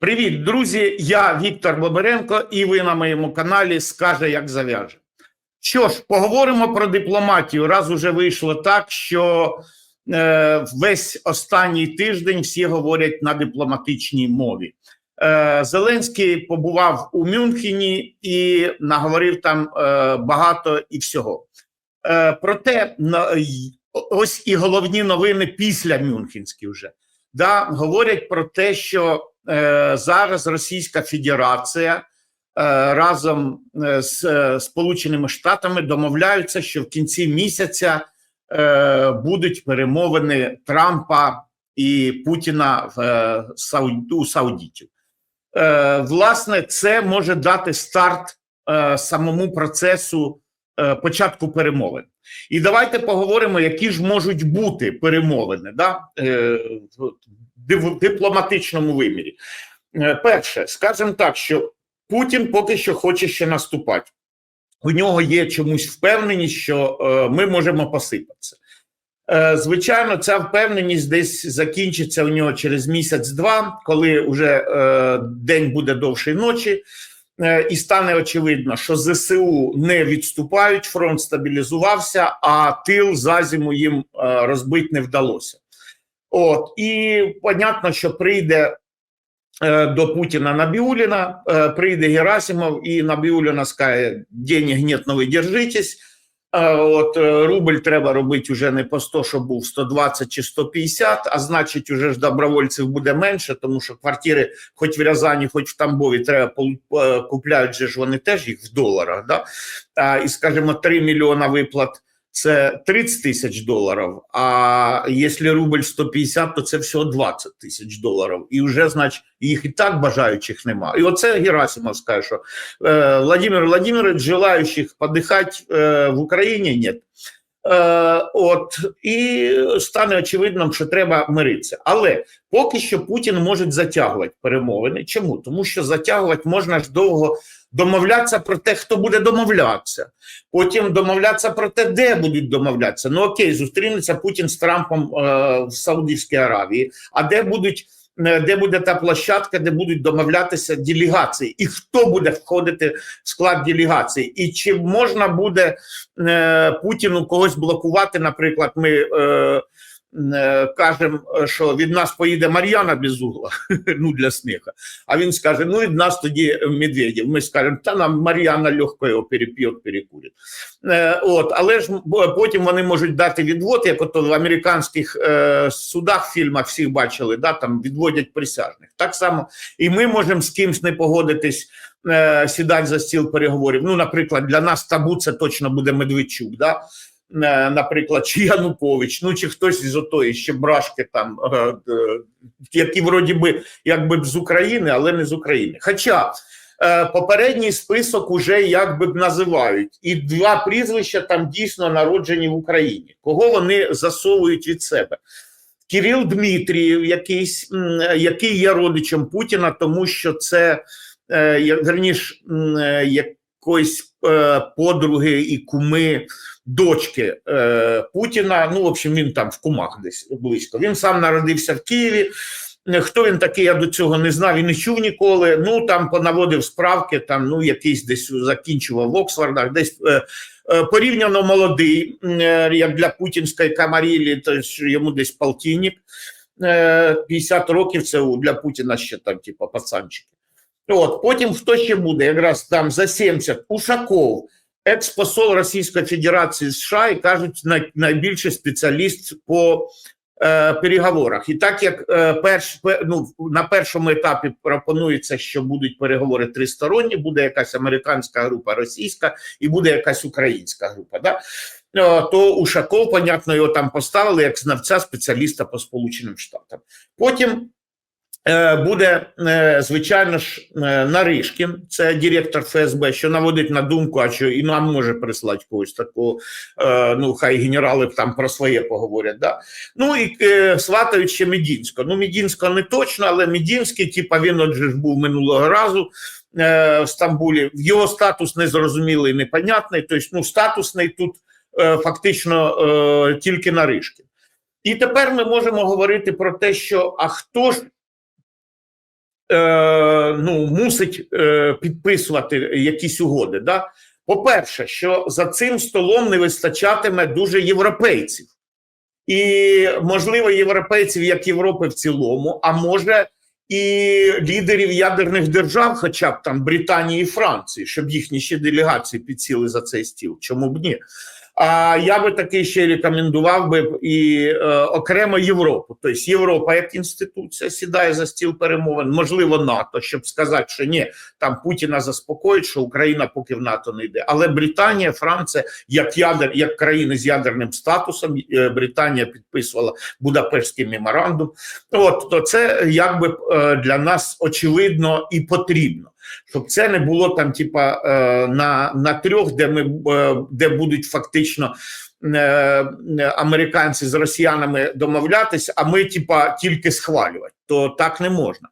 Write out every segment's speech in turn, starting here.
Привіт, друзі! Я Віктор Боберенко, і ви на моєму каналі Скаже, як зав'яже. Що ж, поговоримо про дипломатію. Раз уже вийшло так, що е, весь останній тиждень всі говорять на дипломатичній мові. Е, Зеленський побував у Мюнхені і наговорив там е, багато і всього. Е, проте на, ось і головні новини після Мюнхенські вже да, говорять про те, що зараз Російська Федерація е, разом е, з е, Сполученими Штатами домовляються, що в кінці місяця е, будуть перемовини Трампа і Путіна в е, у Саудітів. Е, власне, це може дати старт е, самому процесу е, початку перемовин. І давайте поговоримо, які ж можуть бути перемовини да? е, в дипломатичному вимірі. Е, Перше, скажемо так, що Путін поки що хоче ще наступати. У нього є чомусь впевненість, що е, ми можемо посипатися. Е, Звичайно, ця впевненість десь закінчиться у нього через місяць-два, коли вже е, день буде довший ночі, е, і стане очевидно, що ЗСУ не відступають, фронт стабілізувався, а тил за зиму їм е, розбити не вдалося. От і понятно, що прийде е, до Путіна Набіуліна, е, прийде Герасимов, і Набіуліна скаже: денег нет, но ви держитесь. Е, От е, рубль треба робити вже не по 100, щоб був 120 чи 150, а значить, уже ж добровольців буде менше, тому що квартири, хоч в Рязані, хоч в Тамбові, треба е, купляють же ж вони теж їх в доларах. Да? І скажімо, 3 мільйона виплат це 30 тисяч доларів. А якщо рубль 150, то це всього 20 тисяч доларів. І вже, значить, їх і так бажаючих нема. І оце Герасимов скаже, що е, Владимир Владимирович, желаючих подихати е, в Україні нет. Е, от і стане очевидним, що треба миритися. Але поки що Путін може затягувати перемовини. Чому? Тому що затягувати можна ж довго домовлятися про те, хто буде домовлятися. Потім домовлятися про те, де будуть домовлятися. Ну окей, зустрінеться Путін з Трампом е, в Саудівській Аравії. А де будуть де буде та площадка, де будуть домовлятися делегації, і хто буде входити в склад делегації, і чи можна буде е, Путіну когось блокувати? Наприклад, ми е, е, кажемо, що від нас поїде Мар'яна Безугла, ну для сміха. А він скаже: ну від нас тоді Медведєв. Ми скажемо, та нам Мар'яна легко його переп'є, перекурить. Е, от, але ж потім вони можуть дати відвод, як ото в американських е, судах, фільмах всіх бачили, да, там відводять присяжних. Так само і ми можемо з кимсь не погодитись, е, сідати за стіл переговорів. Ну, наприклад, для нас табу це точно буде Медведчук. Да? Е, Наприклад, чи Янукович, ну чи хтось із отої ще брашки там, е, е, які вроді би якби б з України, але не з України. Хоча попередній список уже якби б називають, і два прізвища там дійсно народжені в Україні. Кого вони засовують від себе? Кирил Дмитрієв, якийсь, який є родичем Путіна, тому що це я- верніше м, е, якоїсь е, подруги і куми дочки е, Путіна. Ну, в общем, він там в кумах десь близько. Він сам народився в Києві. Е, Хто він такий, я до цього не знав і не чув ніколи. Ну там понаводив справки, там ну якийсь десь закінчував в Оксфордах, десь е, е, порівняно молодий, е, як для путінської камарілі, то йому десь полтинник. Е, 50 років це для Путіна ще там, типу, пацанчики. От потім хто ще буде? Якраз там за 70 Ушаков, експосол Російської Федерації США, і кажуть, най, найбільший спеціаліст по е, переговорах. І так як е, перш, пе- ну, на першому етапі пропонується, що будуть переговори тристоронні, буде якась американська група, російська і буде якась українська група. Да? Е, То Ушаков, понятно, його там поставили як знавця спеціаліста по Сполученим Штатам. Потім буде, е, звичайно ж, е, Наришкін, це директор ФСБ, що наводить на думку, а що і нам може прислати когось такого. е, Ну, хай генерали там про своє поговорять. Да? Ну і е, сватають ще Медінського. Ну, Медінського не точно, але Медінський, типа він отже ж був минулого разу. е, В Стамбулі його статус незрозумілий, непонятний. Тобто, ну, статусний тут е, фактично е, тільки Наришкін. І тепер ми можемо говорити про те, що а хто ж е, ну, мусить е, підписувати якісь угоди. Да? По-перше, що за цим столом не вистачатиме дуже європейців. І, можливо, європейців як Європи в цілому, а може і лідерів ядерних держав, хоча б там Британії і Франції, щоб їхні ще делегації підсіли за цей стіл. Чому б ні? А я би таки ще рекомендував би і е, окремо Європу. Тобто Європа як інституція сідає за стіл перемовин, можливо, НАТО, щоб сказати, що ні, там Путіна заспокоїть, що Україна поки в НАТО не йде. Але Британія, Франція, як ядер, як країни з ядерним статусом, е, Британія підписувала Будапештський меморандум. От то це якби е, для нас очевидно і потрібно щоб це не було там, типа е, на на трьох, де ми е, де будуть фактично е, американці з росіянами домовлятися, а ми, типа, тільки схвалювати. То так не можна.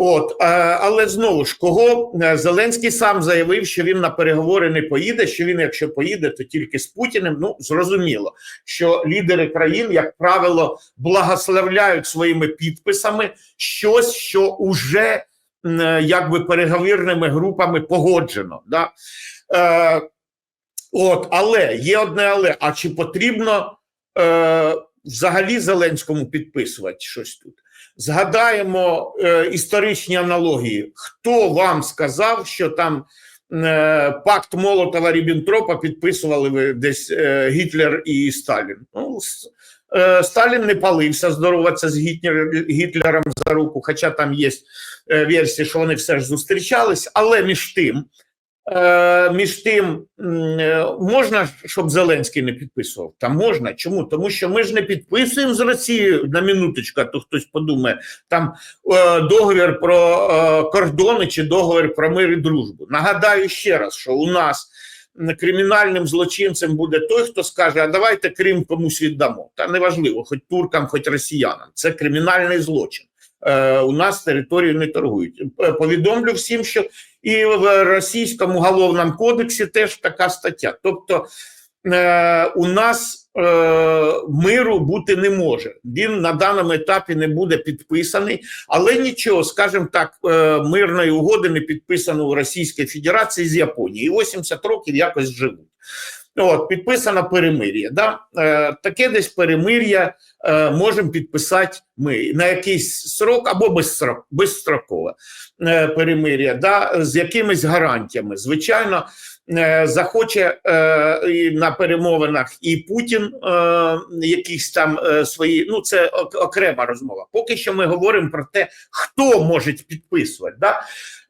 От, але знову ж кого Зеленський сам заявив, що він на переговори не поїде. Що він, якщо поїде, то тільки з Путіним. Ну зрозуміло, що лідери країн, як правило, благословляють своїми підписами щось, що уже якби переговірними групами погоджено. Да? Е, От, але є одне, але а чи потрібно е, взагалі Зеленському підписувати щось тут? Згадаємо е, історичні аналогії. Хто вам сказав, що там е, пакт Молотова Ріббентропа підписували ви десь е, Гітлер і Сталін? Ну, е, Сталін не палився здороватися з Гітлер, Гітлером за руку, хоча там є Е, версії, що вони все ж зустрічались, але між тим, е, між тим е, можна, щоб Зеленський не підписував? Там можна. Чому? Тому що ми ж не підписуємо з Росією на минуточку, а то хтось подумає, там договір про кордони чи договір про мир і дружбу. Нагадаю ще раз, що у нас. Кримінальним злочинцем буде той, хто скаже, а давайте Крим комусь віддамо. Та неважливо, хоч туркам, хоч росіянам. Це кримінальний злочин. Е, у нас територію не торгують. Е, повідомлю всім, що і в російському головному кодексі теж така стаття. Тобто е, у нас миру бути не може. Він на даному етапі не буде підписаний, але нічого, скажімо так, мирної угоди не підписано у Російській Федерації з Японією. 80 років якось живуть. От, Підписано перемир'я. Да? Е, Таке десь перемир'я е, можемо підписати ми на якийсь срок або безстрок, безстрокове е, перемир'я, да? з якимись гарантіями. Звичайно, е, захоче е, на перемовинах і Путін е, якісь там е, свої. Ну, це окрема розмова. Поки що ми говоримо про те, хто може підписувати. Да?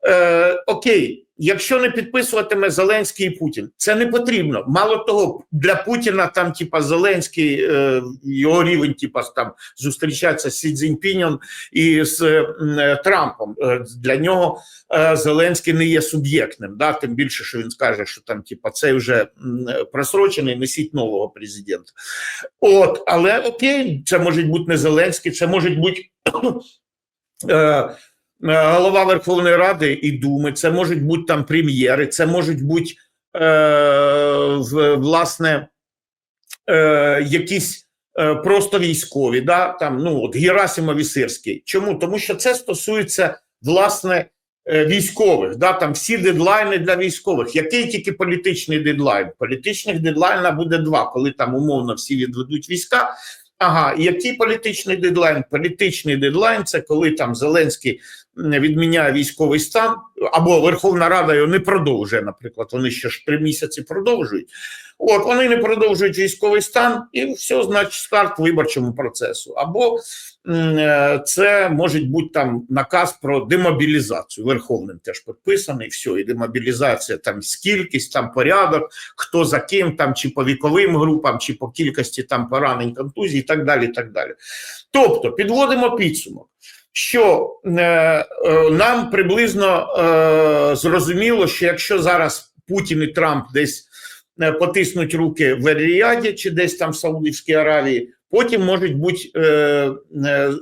Е, Окей. Якщо не підписуватиме Зеленський і Путін, це не потрібно. Мало того, для Путіна там, типа, Зеленський, е, його рівень, типа там зустрічатися з Сі Цзіньпінем і з е, Трампом. Е, для нього е, Зеленський не є суб'єктним. Да? Тим більше, що він скаже, що там, типа, цей вже просрочений, несіть нового президента. От, але окей, це може бути не Зеленський, це може бути. Е, Е, голова Верховної Ради і Думи, це можуть бути там прем'єри, це можуть бути е, власне е, якісь е, просто військові, да, там, ну, от Герасимов Сирський. Чому? Тому що це стосується власне е, військових, да, там всі дедлайни для військових. Який тільки політичний дедлайн? Політичних дедлайна буде два, коли там умовно всі відведуть війська. Ага, який політичний дедлайн? Політичний дедлайн це коли там Зеленський відміняє військовий стан, або Верховна Рада його не продовжує, наприклад, вони ще ж три місяці продовжують. От вони не продовжують військовий стан, і все, значить, старт виборчому процесу. Або е, це може бути там наказ про демобілізацію. Верховним теж підписаний. все, і демобілізація там скількість, там порядок, хто за ким, там чи по віковим групам, чи по кількості там поранень, контузій, і так далі. І так далі. Тобто підводимо підсумок що е, е, нам приблизно е, зрозуміло, що якщо зараз Путін і Трамп десь потиснуть руки в Ріаді чи десь там в Саудівській Аравії, потім можуть бути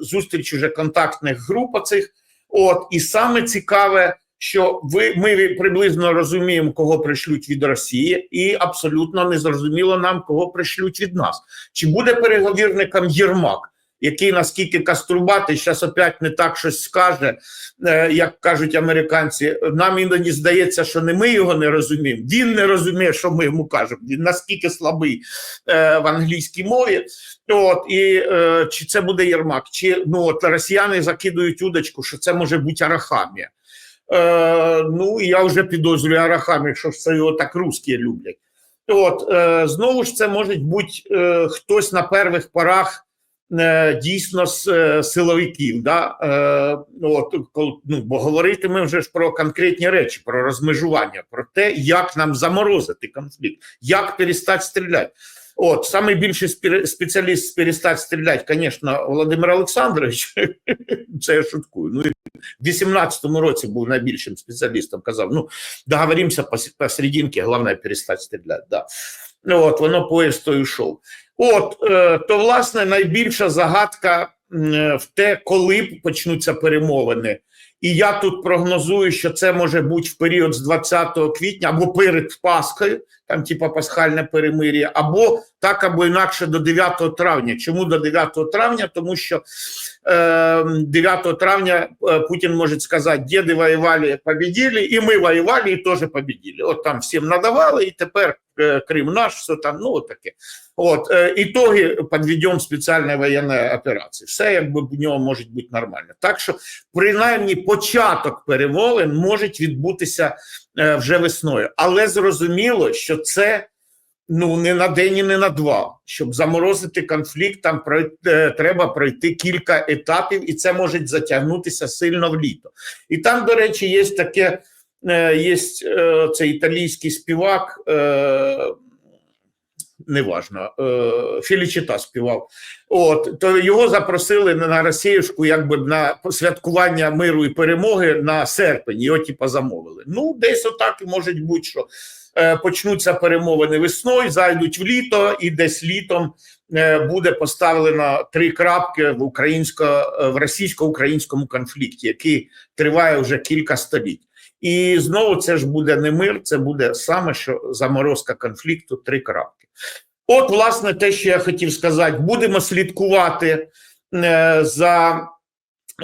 зустріч уже контактних груп цих. От і саме цікаве. Що ви ми приблизно розуміємо, кого пришлють від Росії, і абсолютно не зрозуміло нам, кого пришлють від нас. Чи буде переговірником Єрмак? Який наскільки каструбатий, зараз опять не так щось скаже, е, як кажуть американці. Нам іноді здається, що не ми його не розуміємо. Він не розуміє, що ми йому кажемо. Він наскільки слабий е, в англійській мові. От і е, чи це буде Єрмак, чи ну от росіяни закидують удочку, що це може бути Арахамія. Е, ну я вже підозрюю Арахамію, що це його так русські люблять. От е, знову ж це може бути е, хтось на перших порах дійсно з е, силовиків. Да? Е, от, ну, бо говорити ми вже ж про конкретні речі, про розмежування, про те, як нам заморозити конфлікт, як перестати стріляти. От, найбільший спеціаліст з перестати стріляти, звісно, Володимир Олександрович, це я шуткую. Ну, в 18-му році був найбільшим спеціалістом, казав, ну, договоримося посерединке, головне перестати стріляти. Да. От, воно поїзд то йшов. От, е, то, власне, найбільша загадка е, в те, коли почнуться перемовини. І я тут прогнозую, що це може бути в період з 20 квітня або перед Пасхою, там, типа пасхальне перемир'я, або так, або інакше до 9 травня. Чому до 9 травня? Тому що е, 9 травня Путін може сказати, діди воювали, победили, і ми воювали, і теж победили. От там всім надавали, і тепер е, Крим наш, все там, ну таке. От, е, ітоги підведемо спеціальної воєнної операції. Все якби в нього може бути нормально. Так що, принаймні, початок перемовин може відбутися е, вже весною, але зрозуміло, що це ну не на день і не на два. Щоб заморозити конфлікт, там пройти, треба пройти кілька етапів, і це може затягнутися сильно в літо. І там, до речі, є таке. Е, Є е, цей італійський співак. е, неважно, Філічита співав. От, то його запросили на Росіюшку, якби на святкування миру і перемоги на серпень, його типа замовили. Ну, десь отак і може бути, що почнуться перемовини весною, зайдуть в літо, і десь літом буде поставлено три крапки в українсько в російсько-українському конфлікті, який триває вже кілька століть. І знову це ж буде не мир, це буде саме що заморозка конфлікту, три крапки. От, власне, те, що я хотів сказати, будемо слідкувати е, за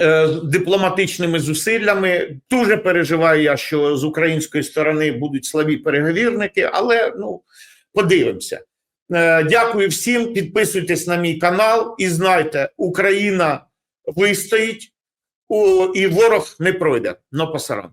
е, дипломатичними зусиллями. Дуже переживаю я, що з української сторони будуть слабі переговірники, але ну подивимося. Е, дякую всім. Підписуйтесь на мій канал і знайте, Україна вистоїть, і ворог не пройде. Но пасаран.